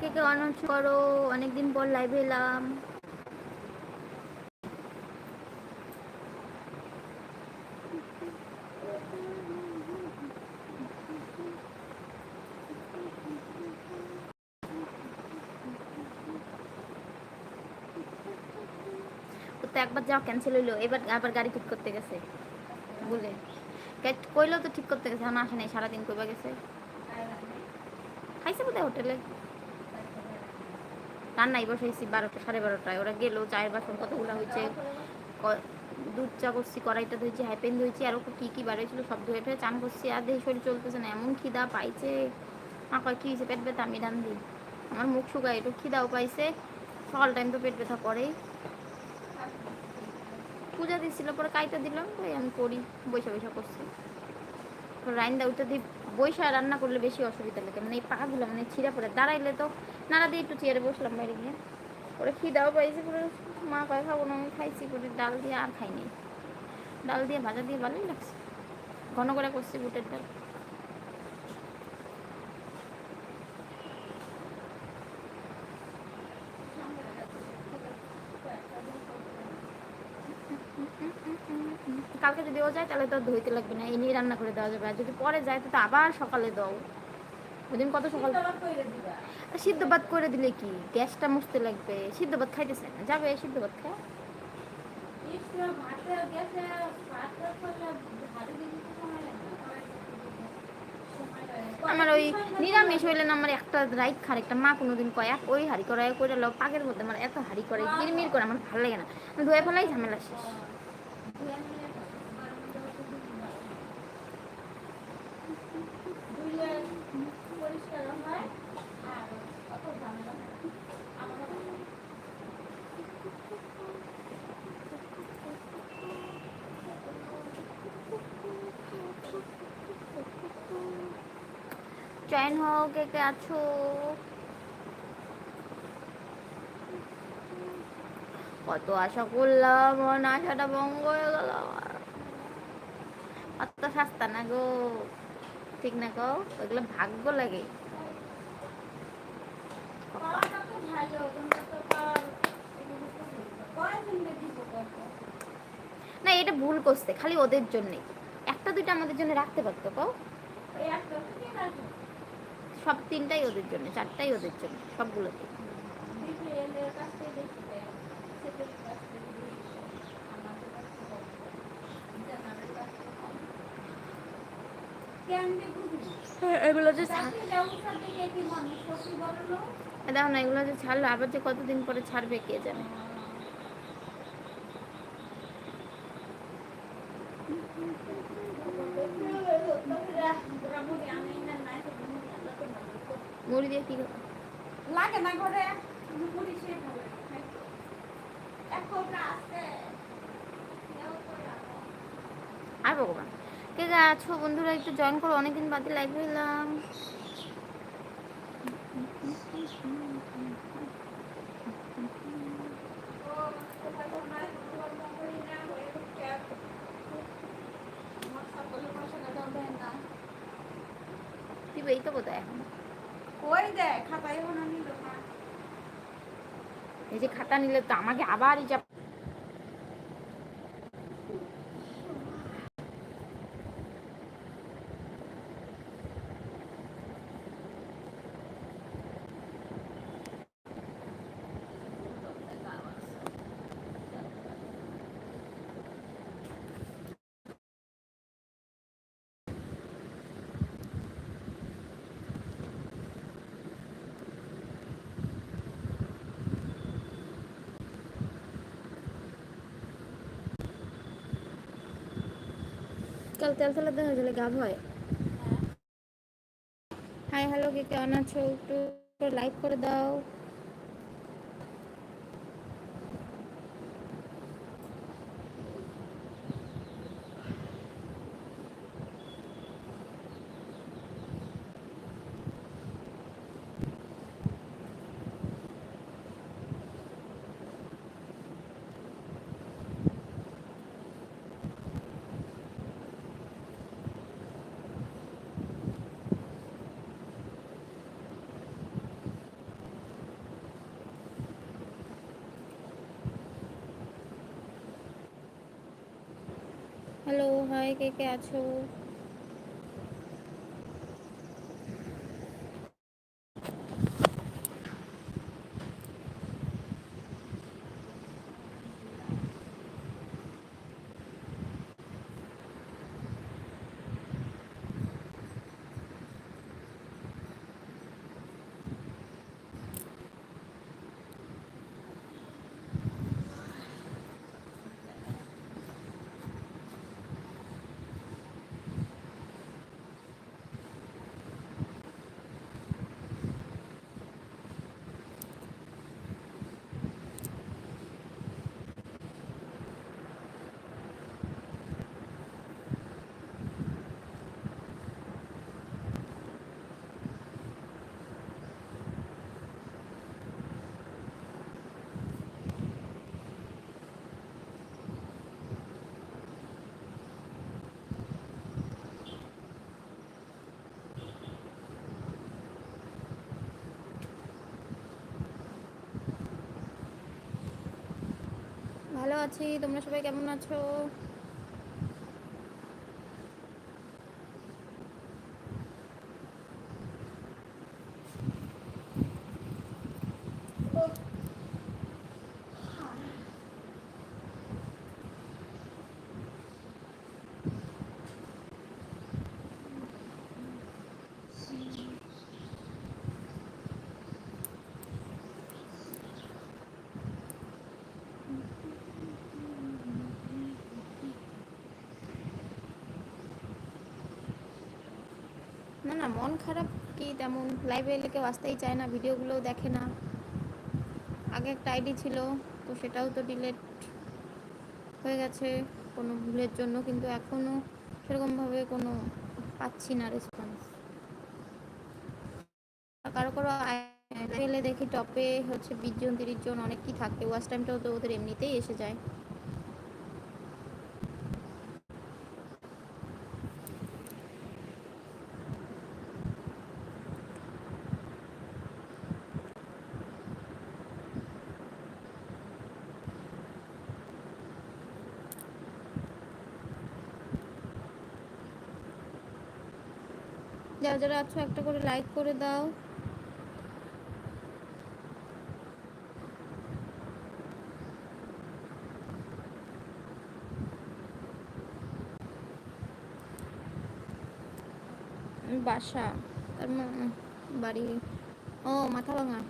কে কে announce করো, অনেকদিন পর লাইভে এলাম। একবার যাওয়া ক্যান্সেল হইল। এবার আবার গাড়ি ঠিক করতে গেছে। বলে, কে- কইলো তো ঠিক করতে গেছে, এখন আসে নাই, সারাদিন কইবা গেছে। খাইছে বোধহয় হোটেলে। রান্নাই বসাইছি বারোটা, সাড়ে বারোটায়। ওরা গেলো, চায়ের বাসন কতগুলো হয়েছে দুধ চা করছি, কড়াইটা ধুয়েছি হাইপেন ধুয়েছি আর ওকে কী কী বাড়িয়েছিল সব ধুয়ে ফেলে চান করছি, আর দেখি শরীর চলতেছে না, এমন খিদা পাইছে। মা কয়, কী হয়েছে পেট ব্যথা? আমি রান্ধি আমার মুখ শুকায়, একটু খিদাও পাইছে। সকাল টাইম তো পেট ব্যথা করেই। পূজা দিছিল, পরে কাইটা দিলাম আমি করি বৈশা বৈশা করছি। রাইন্দা উঠে দিই বৈশা রান্না করলে বেশি অসুবিধা লাগে। মানে এই পাগুলো মানে ছিঁড়া পড়ে। দাঁড়াইলে তো নাড়া দিয়ে একটু চেয়ারে বসলাম বাইরে গিয়ে। ওরা খিদাও পাইছে পরে। মা কয়, খাব না, আমি খাইছি পরে। ডাল দিয়ে আর খাইনি। ডাল দিয়ে ভাজা দিয়ে ভালোই লাগছে। ঘন করে করছি বুটের ডাল। কালকে যদি ও যায় তাহলে তো ধুইতে লাগবে না। এই নিয়ে রান্না করে দেওয়া যাবে। আর যদি পরে যায় তো আবার সকালে দাও। ওদিন কত সকাল সিদ্ধ ভাত করে দিলে কি? গ্যাসটা মুছতে লাগবে। সিদ্ধ ভাত খাইতেছে না। যাবে সিদ্ধ ভাত খায়। আমার ওই নিরামিষ হইলে না আমার একটা রাইট খার একটা মা কোনোদিন কয় এক ওই হাড়ি করে করে লো পাগের মধ্যে আমার এত হাড়ি করে কিরমির করে আমার ভালো লাগে না। ধুয়ে ফেলাই ঝামেলা শেষ। জয়েন হও, কে কে আছো? কত আশা করলাম আমার আশাটা ভঙ্গ হয়ে গেল আমার। অত সস্তা না গো। ঠিক না কো ওইগুলো ভাগ্য লাগে। না, এটা ভুল করছে, খালি ওদের জন্যে। একটা দুইটা আমাদের জন্য রাখতে পারতো কও? সব তিনটাই ওদের জন্য, চারটাই ওদের জন্য সবগুলোতে এগুলো যে দেখো না এগুলো যে ছাড়লো আবার যে কতদিন পরে ছাড়বে কে জানে? মুড়ি দিয়ে কি লাগে না ঘরে মুড়ি এক কোবরা আছে আর ভগবান কে কে আছো বন্ধুরা একটু জয়েন করো অনেকদিন বাদে লাইভ হইলাম। এই তো বোধহয় এখন? খাতায় এই যে খাতা নিলে তো আমাকে আবার এই যা কাল তেল তেলে দেখা গেলে গাব হয়। হাই হ্যালো কে কেমন আছো? একটু লাইক করে দাও। হ্যালো হাই কে কে আছো ভালো আছি তোমরা সবাই কেমন আছো? না, মন খারাপ কি তেমন? লাইভে এলে কেউ আসতেই চায় না, ভিডিওগুলোও দেখে না। আগে একটা আইডি ছিল, তো সেটাও তো ডিলেট হয়ে গেছে কোনো ভুলের জন্য, কিন্তু এখনও সেরকমভাবে কোনো পাচ্ছি না রেসপন্স কারও কারও এলে দেখি টপে হচ্ছে বিশ জন, তিরিশ জন, অনেক কি থাকে ওয়াচ টাইমটাও তো ওদের এমনিতেই এসে যায়। যারা যারা আছো একটা করে লাইক করে দাও। বাসা তার বাড়ি। ও মাথা ভাঙা।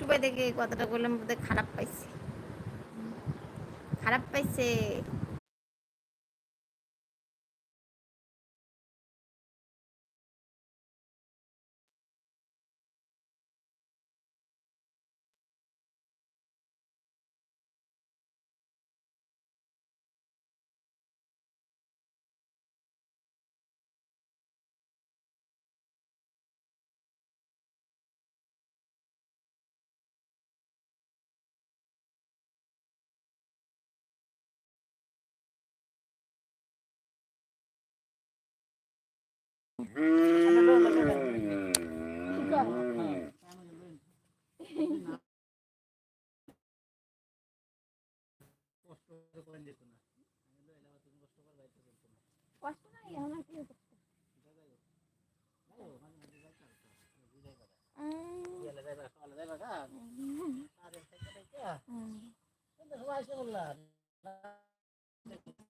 টুপাই দেখে কথাটা বললাম খারাপ পাইছে। খারাপ পাইছে। নাই আমার কি কষ্ট কই